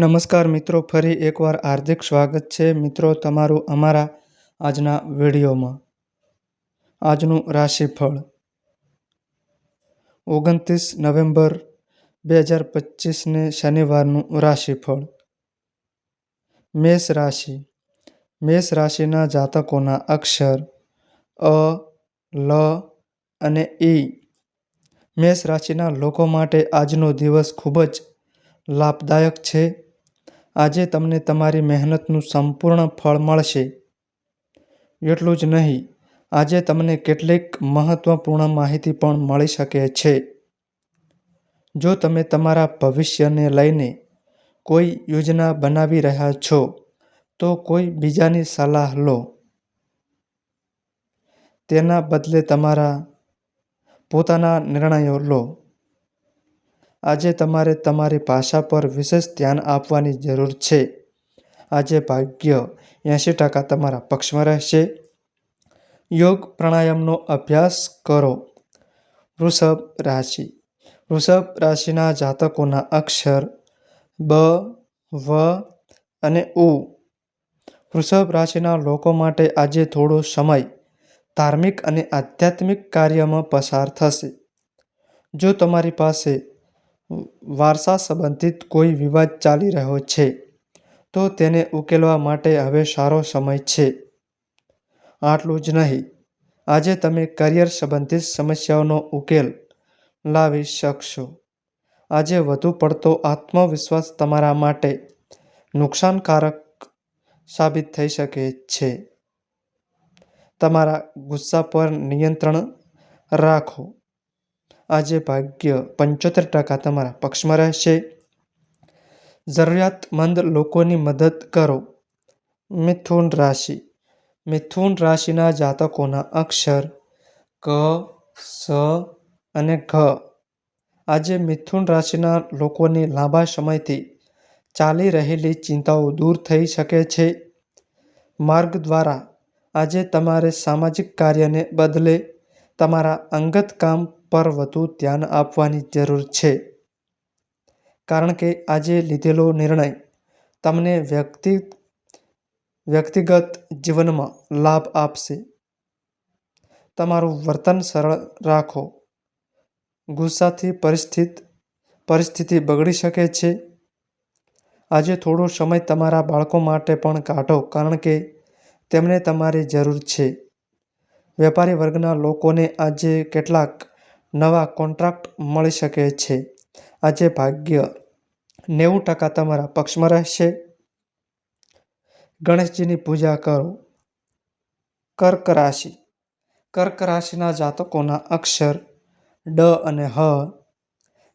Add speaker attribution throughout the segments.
Speaker 1: નમસ્કાર મિત્રો, ફરી એકવાર હાર્દિક સ્વાગત છે મિત્રો તમારું અમારા આજના વિડીયોમાં. આજનું રાશિફળ. ઓગણત્રીસ નવેમ્બર બે હજાર પચીસને શનિવારનું રાશિફળ. મેષ રાશિ. મેષ રાશિના જાતકોના અક્ષર અ, લ અને ઈ મેષ રાશિના લોકો માટે આજનો દિવસ ખૂબ જ લાભદાયક છે. આજે તમને તમારી મહેનતનું સંપૂર્ણ ફળ મળશે. એટલું જ નહીં, આજે તમને કેટલીક મહત્વપૂર્ણ માહિતી પણ મળી શકે છે. જો તમે તમારા ભવિષ્યને લઈને કોઈ યોજના બનાવી રહ્યા છો, તો કોઈ બીજાની સલાહ લો. તેના બદલે તમારા પોતાના નિર્ણયો લો. આજે તમારે તમારી ભાષા પર વિશેષ ધ્યાન આપવાની જરૂર છે. આજે ભાગ્ય એંશી ટકા તમારા પક્ષમાં રહેશે. યોગ પ્રાણાયામનો અભ્યાસ કરો. વૃષભ રાશિ. વૃષભ રાશિના જાતકોના અક્ષર બ, વ અને ઉ. વૃષભ રાશિના લોકો માટે આજે થોડો સમય ધાર્મિક અને આધ્યાત્મિક કાર્યમાં પસાર થશે. જો તમારી પાસે વારસા સંબંધિત કોઈ વિવાદ ચાલી રહ્યો છે, તો તેને ઉકેલવા માટે હવે સારો સમય છે. આટલું જ નહીં, આજે તમે કરિયર સંબંધિત સમસ્યાઓનો ઉકેલ લાવી શકશો. આજે વધુ પડતો આત્મવિશ્વાસ તમારા માટે નુકસાનકારક સાબિત થઈ શકે છે. તમારા ગુસ્સા પર નિયંત્રણ રાખો. આજે ભાગ્ય પંચોતેર ટકા તમારા પક્ષમાં રહેશે. જરૂરિયાતમંદ લોકોની મદદ કરો. મિથુન રાશિ. મિથુન રાશિના જાતકોના અક્ષર ક, સ અને ઘ. આજે મિથુન રાશિના લોકોની લાંબા સમયથી ચાલી રહેલી ચિંતાઓ દૂર થઈ શકે છે. માર્ગ દ્વારા આજે તમારે સામાજિક કાર્યને બદલે તમારા અંગત કામ પર વધુ ધ્યાન આપવાની જરૂર છે. કારણ કે આજે લીધેલો નિર્ણય તમને વ્યક્તિ, વ્યક્તિગત જીવનમાં લાભ આપશે. તમારું વર્તન સરળ રાખો. ગુસ્સાથી પરિસ્થિત, પરિસ્થિતિ બગડી શકે છે. આજે થોડો સમય તમારા બાળકો માટે પણ કાઢો કારણ કે તેમને તમારી જરૂર છે. વેપારી વર્ગના લોકોને આજે કેટલાક નવા કોન્ટ્રાક્ટ મળી શકે છે. આજે ભાગ્ય નેવું ટકા તમારા પક્ષમાં રહેશે. ગણેશજીની પૂજા કરો. કર્ક રાશિ. કર્ક રાશિના જાતકોના અક્ષર ડ અને હ.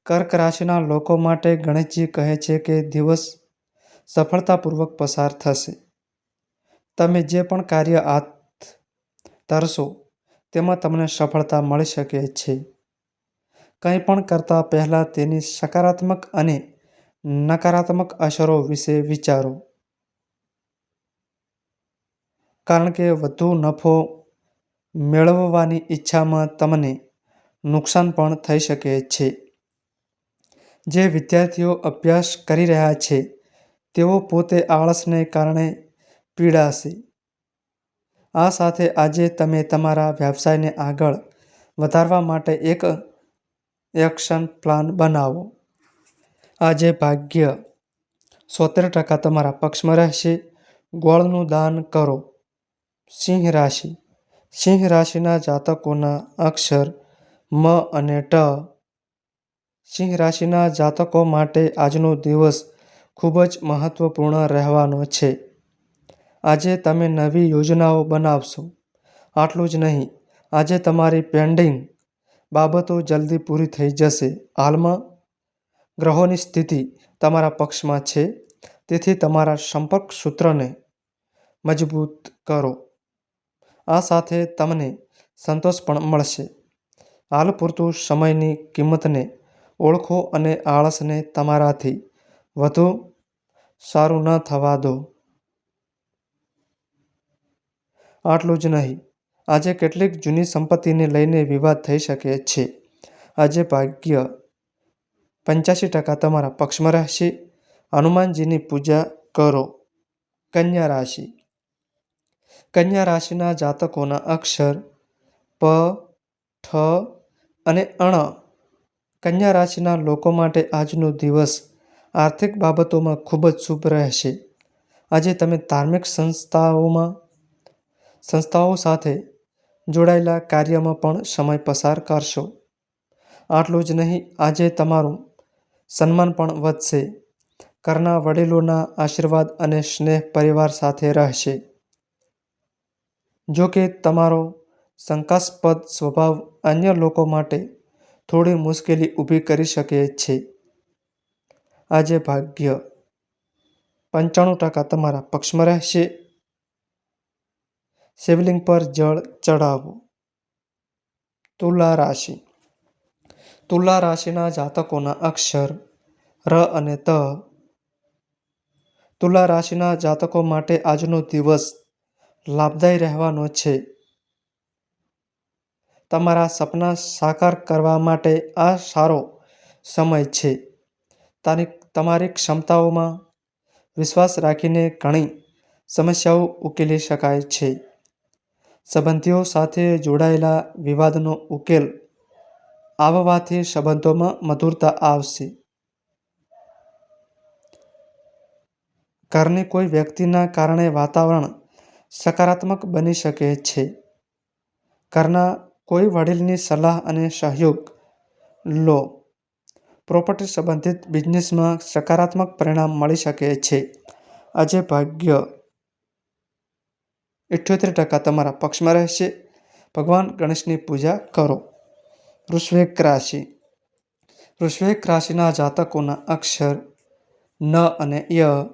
Speaker 1: કર્ક રાશિના લોકો માટે ગણેશજી કહે છે કે દિવસ સફળતાપૂર્વક પસાર થશે. તમે જે પણ કાર્ય હાથ ધરશો, તેમાં તમને સફળતા મળી શકે છે. કંઈ પણ કરતાં પહેલાં તેની સકારાત્મક અને નકારાત્મક અસરો વિશે વિચારો. કારણ કે વધુ નફો મેળવવાની ઈચ્છામાં તમને નુકસાન પણ થઈ શકે છે. જે વિદ્યાર્થીઓ અભ્યાસ કરી રહ્યા છે, તેઓ પોતે આળસને કારણે પીડાશે. આ સાથે આજે તમે તમારા વ્યવસાયને આગળ વધારવા માટે એક એક્શન પ્લાન બનાવો. આજે ભાગ્ય. સોતેર ટકા તમારા પક્ષમાં રહેશે. ગોળનું દાન કરો. સિંહ રાશિ. સિંહ રાશિના જાતકોના અક્ષર મ અને ટ. સિંહ રાશિના જાતકો માટે આજનો દિવસ ખૂબ જ મહત્વપૂર્ણ રહેવાનો છે. આજે તમે નવી યોજનાઓ બનાવશો. આટલું જ નહીં. આજે તમારી પેન્ડિંગ બાબતો જલ્દી પૂરી થઈ જશે. હાલમાં ગ્રહોની સ્થિતિ તમારા પક્ષમાં છે. તેથી તમારા સંપર્ક સૂત્રને મજબૂત કરો. આ સાથે તમને સંતોષ પણ મળશે. હાલ પૂરતું સમયની કિંમતને ઓળખો અને આળસને તમારાથી વધુ સારું ન થવા દો. આટલું જ નહીં. આજે કેટલીક જૂની સંપત્તિને લઈને વિવાદ થઈ શકે છે. આજે ભાગ્ય પંચ્યાસી ટકા તમારા પક્ષમાં રહેશે. હનુમાનજીની પૂજા કરો. કન્યા રાશિ. કન્યા રાશિના જાતકોના અક્ષર પ, ઠ અને અણ. કન્યા રાશિના લોકો માટે આજનો દિવસ આર્થિક બાબતોમાં ખૂબ જ શુભ રહેશે. આજે તમે ધાર્મિક સંસ્થાઓમાં સંસ્થાઓ સાથે જોડાયેલા કાર્યમાં પણ સમય પસાર કરશો. આટલું જ નહીં, આજે તમારું સન્માન પણ વધશે. ઘરના વડીલોના આશીર્વાદ અને સ્નેહ પરિવાર સાથે રહેશે. જો કે તમારો શંકાસ્પદ સ્વભાવ અન્ય લોકો માટે થોડી મુશ્કેલી ઊભી કરી શકે છે. આજે ભાગ્ય પંચાણું ટકા તમારા પક્ષમાં રહેશે. શિવલિંગ પર જળ ચઢાવવું. તુલા રાશિ. તુલા રાશિના જાતકોના અક્ષર ર અને ત. તુલા રાશિના જાતકો માટે આજનો દિવસ લાભદાયી રહેવાનો છે. તમારા સપના સાકાર કરવા માટે આ સારો સમય છે. તમારી ક્ષમતાઓમાં વિશ્વાસ રાખીને ઘણી સમસ્યાઓ ઉકેલી શકાય છે. સંબંધીઓ સાથે જોડાયેલા વિવાદનો ઉકેલ આવવાથી સંબંધોમાં મધુરતા આવશે. ઘરની કોઈ વ્યક્તિના કારણે વાતાવરણ સકારાત્મક બની શકે છે. ઘરના કોઈ વડીલની સલાહ અને સહયોગ લો. પ્રોપર્ટી સંબંધિત બિઝનેસમાં સકારાત્મક પરિણામ મળી શકે છે. આજે ભાગ્ય ઇઠ્યોતેર ટકા તમારા પક્ષમાં રહેશે. ભગવાન ગણેશની પૂજા કરો. વૃશ્વેક રાશિ. વૃશ્વેક રાશિના જાતકોના અક્ષર ન અને ય.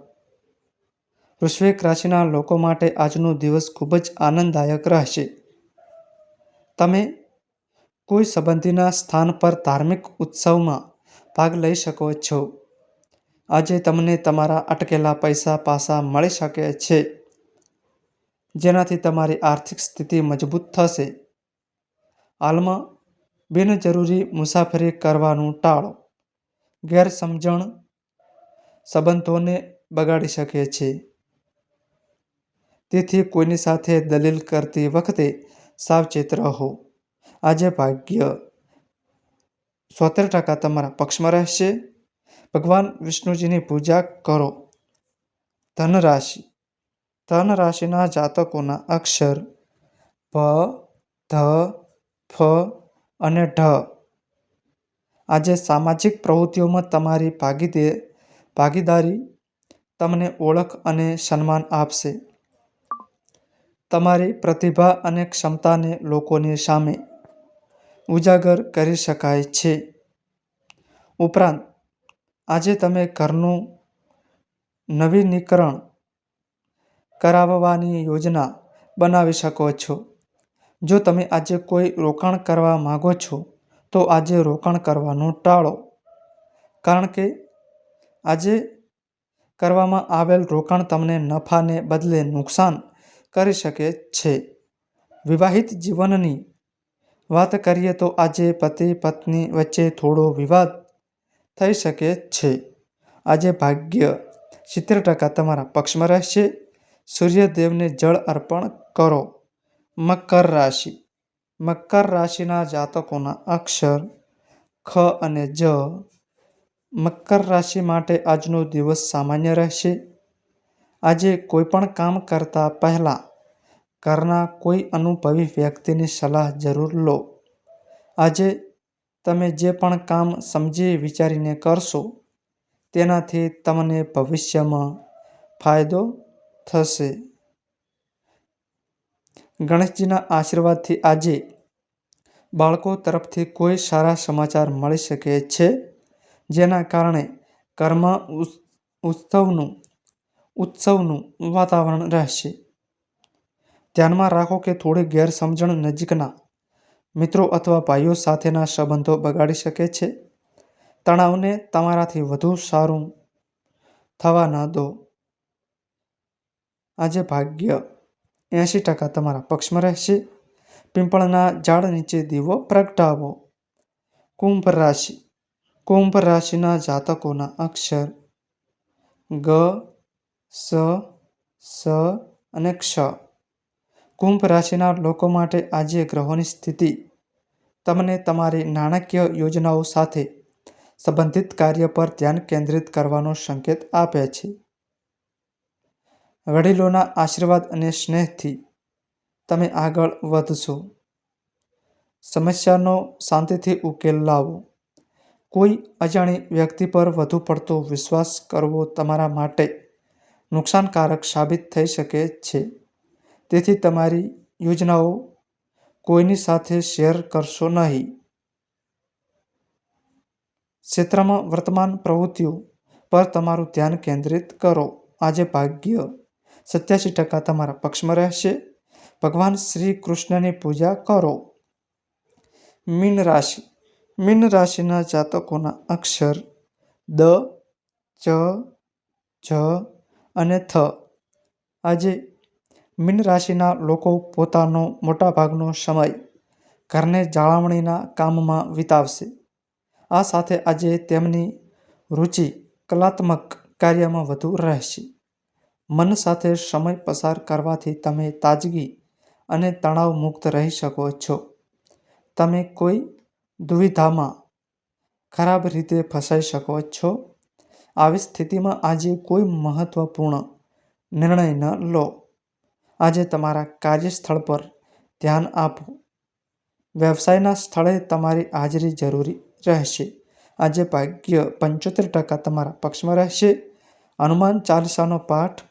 Speaker 1: વૃશ્વેક રાશિના લોકો માટે આજનો દિવસ ખૂબ જ આનંદદાયક રહેશે. તમે કોઈ સંબંધીના સ્થાન પર ધાર્મિક ઉત્સવમાં ભાગ લઈ શકો છો. આજે તમને તમારા અટકેલા પૈસા પાસા મળી શકે છે. જેનાથી તમારી આર્થિક સ્થિતિ મજબૂત થશે. હાલમાં બિનજરૂરી મુસાફરી કરવાનું ટાળો. ગેરસમજણ સંબંધોને બગાડી શકે છે. તેથી કોઈની સાથે દલીલ કરતી વખતે સાવચેત રહો. આજે ભાગ્ય સોતેર ટકા તમારા પક્ષમાં રહેશે. ભગવાન વિષ્ણુજીની પૂજા કરો. ધન રાશિ ધન રાશિના જાતકોના અક્ષર ભ ધ, ફ અને ઢ. આજે સામાજિક પ્રવૃત્તિઓમાં તમારી ભાગીદે, ભાગીદારી તમને ઓળખ અને સન્માન આપશે. તમારી પ્રતિભા અને ક્ષમતાને લોકોની સામે ઉજાગર કરી શકાય છે. ઉપરાંત, આજે તમે ઘરનું નવીનીકરણ કરાવવાની યોજના બનાવી શકો છો. જો તમે આજે કોઈ રોકાણ કરવા માંગો છો, તો આજે રોકાણ કરવાનું ટાળો. કારણ કે આજે કરવામાં આવેલ રોકાણ તમને નફાને બદલે નુકસાન કરી શકે છે. વિવાહિત જીવનની વાત કરીએ તો આજે પતિ પત્ની વચ્ચે થોડો વિવાદ થઈ શકે છે. આજે ભાગ્ય સિત્તેર ટકા તમારા પક્ષમાં રહેશે. સૂર્યદેવને જળ અર્પણ કરો. મકર રાશિ. મકર રાશિના જાતકોના અક્ષર ખ અને જ. મકર રાશિ માટે આજનો દિવસ સામાન્ય રહેશે. આજે કોઈપણ કામ કરતા પહેલાં ઘરના કોઈ અનુભવી વ્યક્તિની સલાહ જરૂર લો. આજે તમે જે પણ કામ સમજી વિચારીને કરશો, તેનાથી તમને ભવિષ્યમાં ફાયદો થશે. ગણેશજીના આશીર્વાદથી આજે બાળકો તરફથી કોઈ સારા સમાચાર મળી શકે છે, જેના કારણે ઘરમાં ઉત્સવનું ઉત્સવનું વાતાવરણ રહેશે. ધ્યાનમાં રાખો કે થોડી ગેરસમજણ નજીકના મિત્રો અથવા ભાઈઓ સાથેના સંબંધો બગાડી શકે છે. તણાવને તમારાથી વધુ સારું થવા ન દો. આજે ભાગ્ય એંશી ટકા તમારા પક્ષમાં રહેશે. પીંપળના ઝાડ નીચે દીવો પ્રગટાવો. કુંભ રાશિ. કુંભ રાશિના જાતકોના અક્ષર ગ, સ સ અને ક્ષ. કુંભ રાશિના લોકો માટે આજે ગ્રહોની સ્થિતિ. તમને તમારી નાણાકીય યોજનાઓ સાથે સંબંધિત કાર્ય પર ધ્યાન કેન્દ્રિત કરવાનો સંકેત આપે છે. વડીલોના આશીર્વાદ અને સ્નેહથી તમે આગળ વધશો. સમસ્યાનો શાંતિથી ઉકેલ લાવો. કોઈ અજાણી વ્યક્તિ પર વધુ પડતો વિશ્વાસ કરવો તમારા માટે નુકસાનકારક સાબિત થઈ શકે છે. તેથી તમારી યોજનાઓ કોઈની સાથે શેર કરશો નહીં. ક્ષેત્રમાં વર્તમાન પ્રવૃત્તિઓ પર તમારું ધ્યાન કેન્દ્રિત કરો. આજે ભાગ્ય સત્યાસી ટકા તમારા પક્ષમાં રહેશે. ભગવાન શ્રી કૃષ્ણની પૂજા કરો. મીન રાશિ મીન રાશિના જાતકોના અક્ષર દ, ચ, જ અને થ. આજે મીન રાશિના લોકો પોતાનો મોટાભાગનો સમય ઘરને જાળવણીના કામમાં વિતાવશે. આ સાથે આજે તેમની રુચિ કલાત્મક કાર્યમાં વધુ રહેશે. મન સાથે સમય પસાર કરવાથી તમે તાજગી અને તણાવ મુક્ત રહી શકો છો. તમે કોઈ દુવિધામાં ખરાબ રીતે ફસાઈ શકો છો. આવી સ્થિતિમાં આજે કોઈ મહત્વપૂર્ણ નિર્ણય ન લો. આજે તમારા કાર્યસ્થળ પર ધ્યાન આપો. વ્યવસાયના સ્થળે તમારી હાજરી જરૂરી રહેશે. આજે ભાગ્ય પંચોતેર ટકા તમારા પક્ષમાં રહેશે. હનુમાન ચાલીસાનો પાઠ